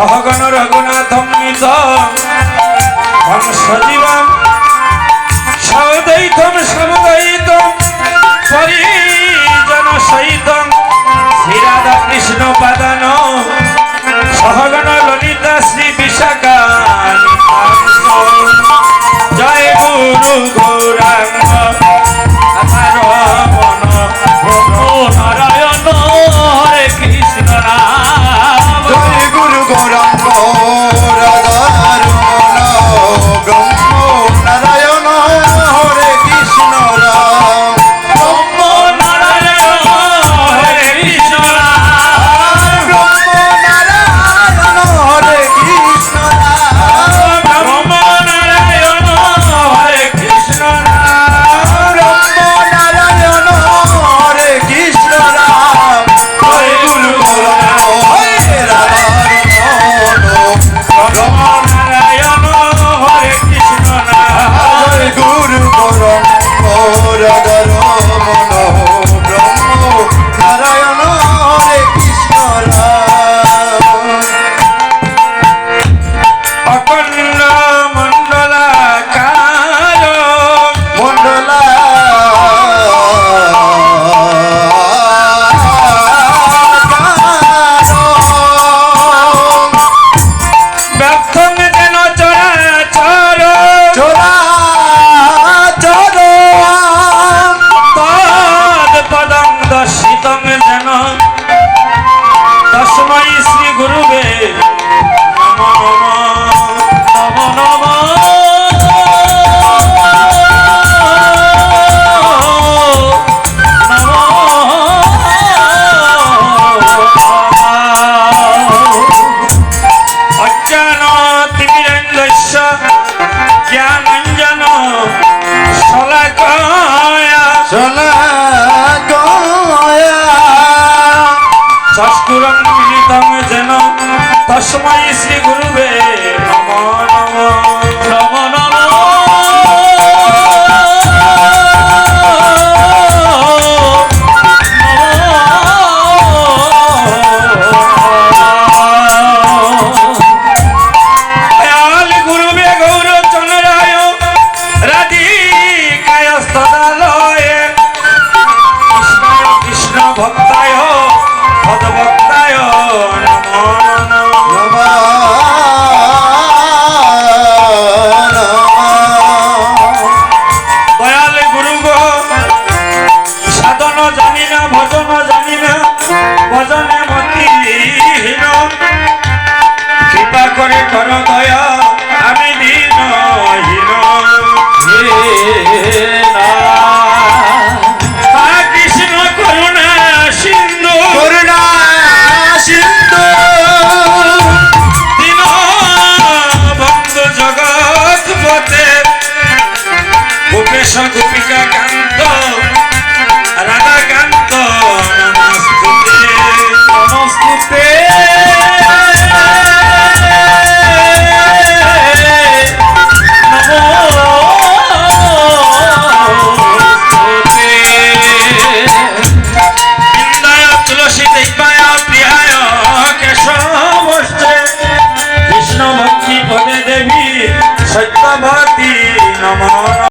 সহগণ রঘুনাথম নিত সজীবম সদৈতম সমুদৈতম পরিজন সহিতম। শ্রীরাধা কৃষ্ণ পাদান। সহগণ ললিতা শ্রী বিশাখা জয় গুরু গৌরাঙ্গ। আমার মন প্রভু Chala.